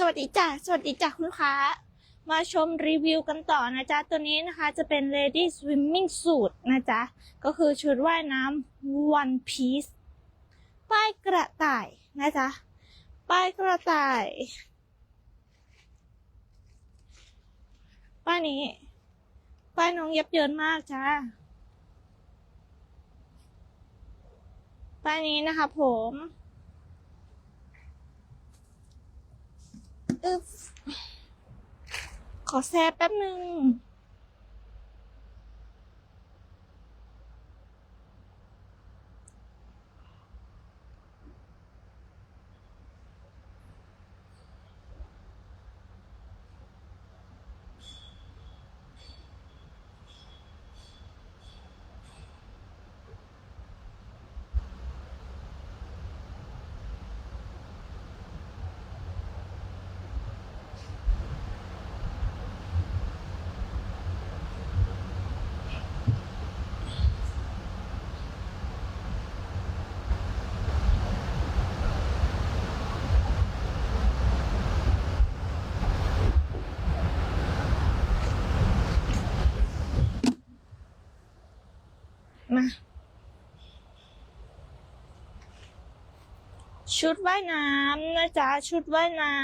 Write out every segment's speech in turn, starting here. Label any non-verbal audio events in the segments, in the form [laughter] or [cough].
สวัสดีจ้ะสวัสดีจ้ะคุณลูกค้า มาชมรีวิวกันต่อนะจ๊ะ ตัวนี้นะคะจะเป็น Lady Swimming Suit นะจ๊ะ ก็คือชุดว่ายน้ำ One Piece ป้ายกระต่ายนะจ๊ะ ป้ายกระต่าย ป้ายนี้ ป้ายน้องยับเยินมากจ้าป้ายนี้นะคะผม อึ๊บ ขอแซ่แป๊บหนึ่ง มา ชุดว่ายน้ำนะจ๊ะ ชุดว่ายน้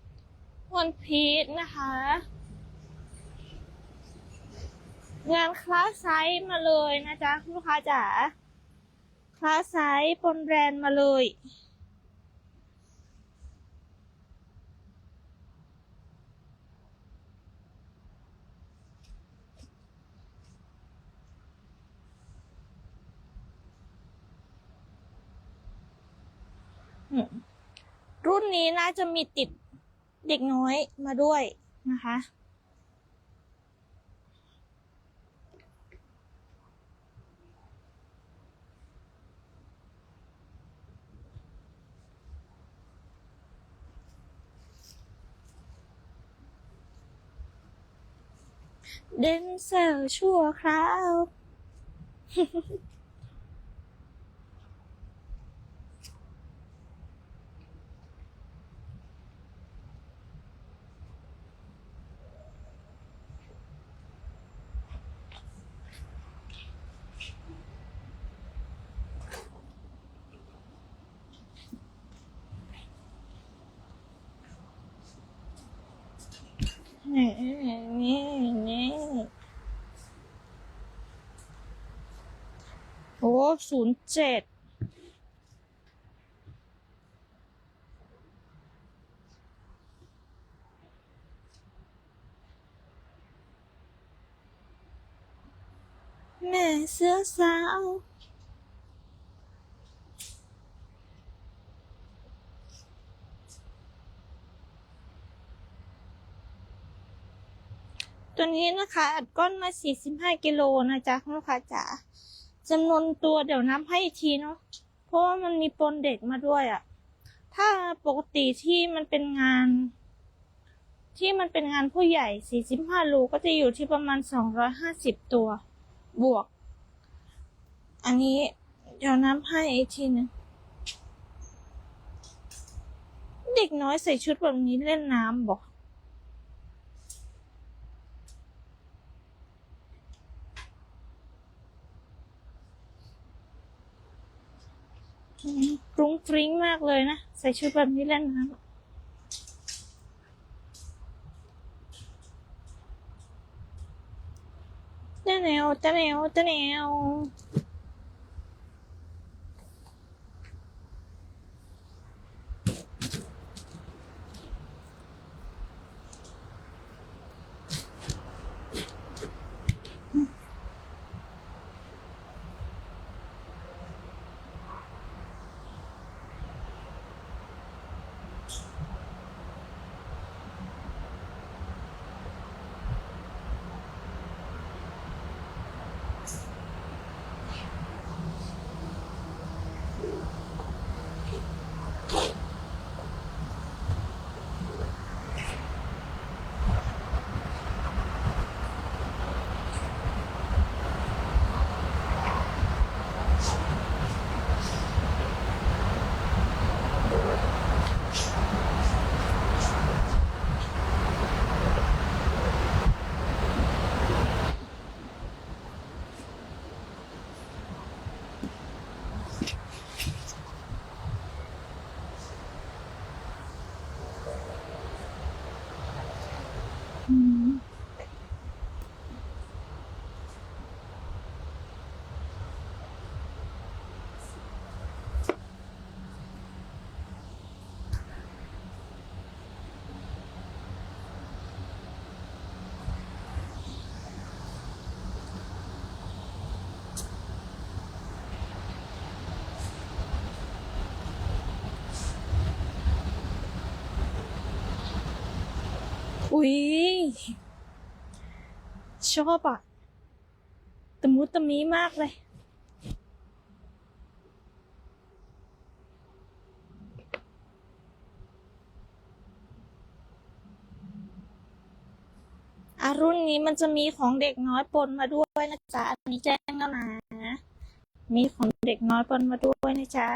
ำวันพีชนะคะ งานคลาสไซส์มาเลยนะจ๊ะ ลูกค้าจ๋าคลาสไซส์ปนแบรนด์มาเลย อืม รุ่นนี้น่าจะมีติดเด็กน้อยมาด้วยนะคะ เดนเซอชั่วคราว โอ้ศูนย์เจ็ดแม่เสื้อสาว ตัวนี้นะคะอัดก้อนมา 45 กิโลนะจ๊ะคุณลูกค้าจ๋าจำนวนตัวเดี๋ยวนับให้อีกทีเนาะเพราะว่ามันมีปนเด็กมาด้วยอะ่ะ ถ้าปกติที่มันเป็นงาน ที่มันเป็นงานผู้ใหญ่ 45 โลก็จะอยู่ที่ประมาณ 250 ตัวบวก อันนี้เดี๋ยวนับให้อีกทีนึงเด็กน้อยใส่ชุดแบบนี้เล่นน้ำบอก รุ้งฟริ้งมากเลยนะ ใส่ชุดแบบนี้เล่นน้ำตะแนวตะแนวตะแนว you [laughs] อุ๊ยชอบอะตะมุตะมีมากเลย อารุ่นนี้มันจะมีของเด็กน้อยปนมาด้วยนะจ๊ะ อันนี้แจ้งแล้วนะ มีของเด็กน้อยปนมาด้วยนะจ๊ะ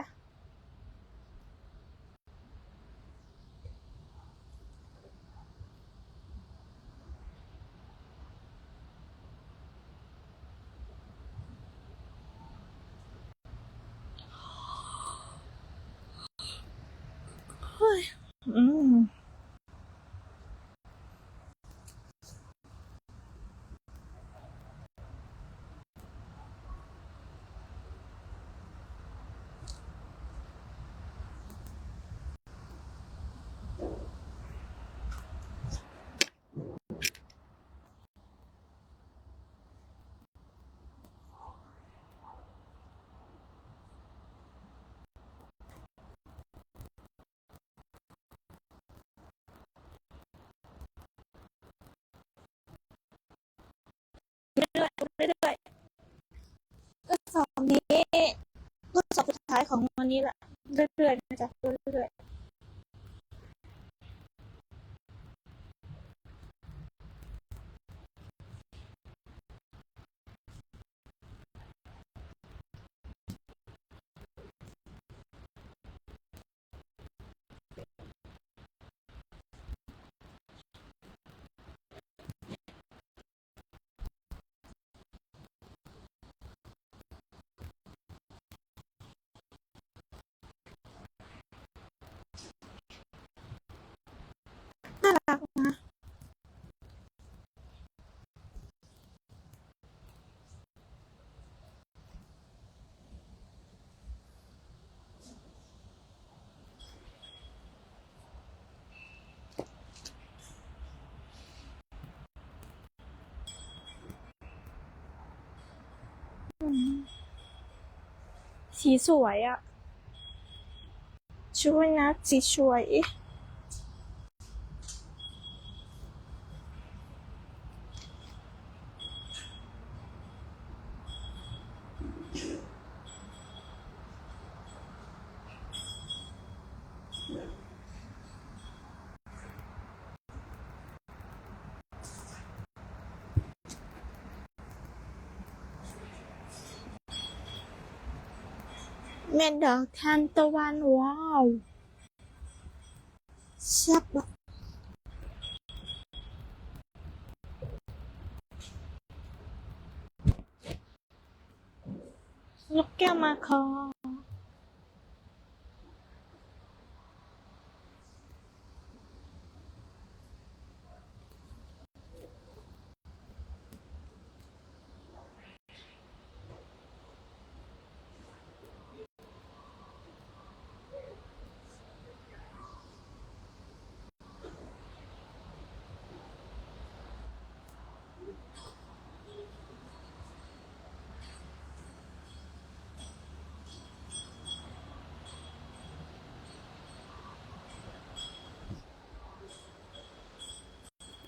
เฮ้ like, what did I สีสวยอะช่วยนะสีสวย เม็ดดอกทานตะวันว้าวแซ่บอะนกแก้วมาคอ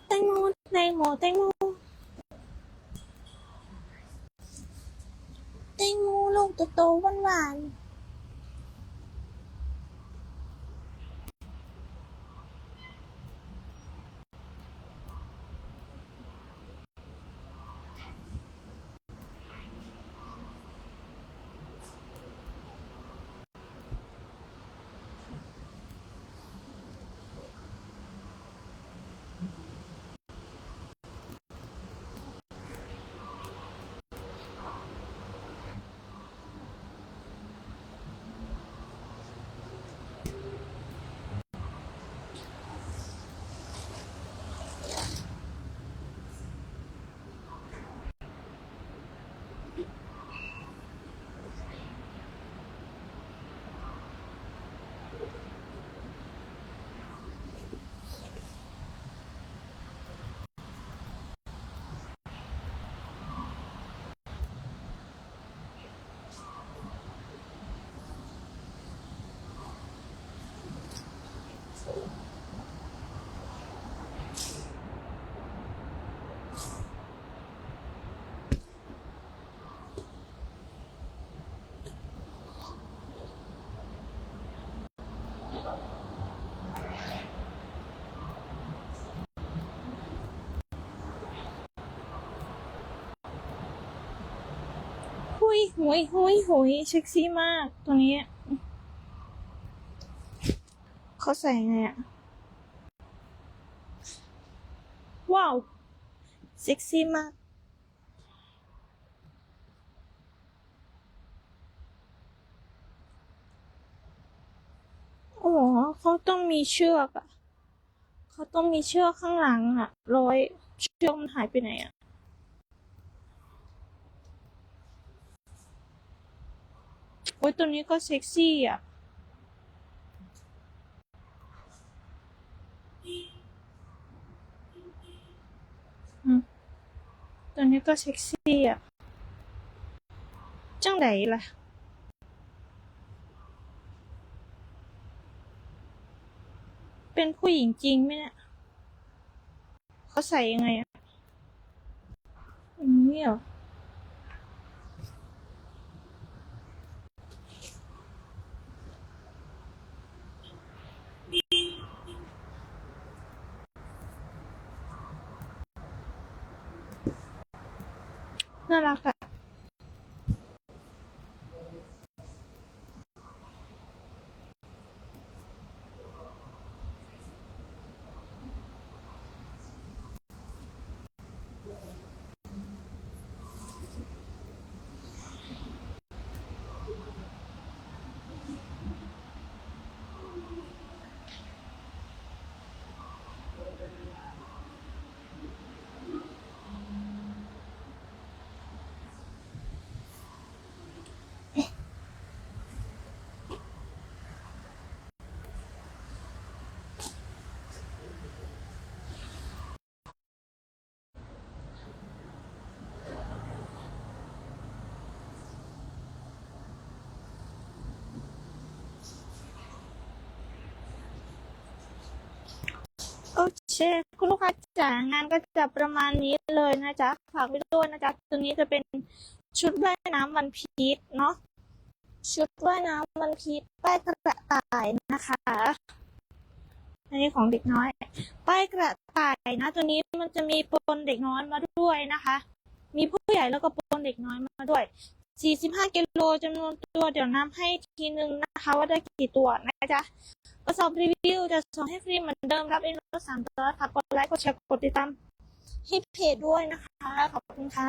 แต งโมแตงโมแตง โมแตงโมลูกโตๆหวานๆหุยหุยหุยหุยเซ็กซี่มากตัวนี้เขาใส่ไงอะว้าวเซ็กซี่มากโอ้โหเขาต้องมีเชือกอะเขาต้องมีเชือกข้างหลังอะร้อยเชือกมันหายไปไหนอะ โอ้ยตัวนี้ก็เซ็กซี่อะตัวนี้ก็เซ็กซี่อะ จังไดล่ะเป็นผู้หญิงจริงไหมเนี่ยเขาใส่ยังไงอะอย่างนี้เหรอ น่ารักอะ โอเคคุณลูกค้าจ๋างานก็จะประมาณนี้เลยนะจ๊ะฝากไว้ด้วยนะจ๊ะตัวนี้จะเป็นชุดว่ายน้ำวันพีชเนาะชุดว่ายน้ำวันพีชป้ายกระต่ายนะคะ อันนี้ของเด็กน้อย ป้ายกระต่ายนะ ตัวนี้มันจะมีปนเด็กน้อยมาด้วยนะคะ มีผู้ใหญ่แล้วก็ปนเด็กน้อยมาด้วย 45กิโลจำนวนตัวเดี๋ยวนับให้ทีนึงนะคะ ว่าได้กี่ตัวนะจ๊ะ กระสอบรีวิวจะส่งให้ฟรีเหมือนเดิมรับเองรถสามร้อยค่ะกดไลค์กดแชร์กดติดตามให้เพจด้วยนะคะ ขอบคุณค่ะ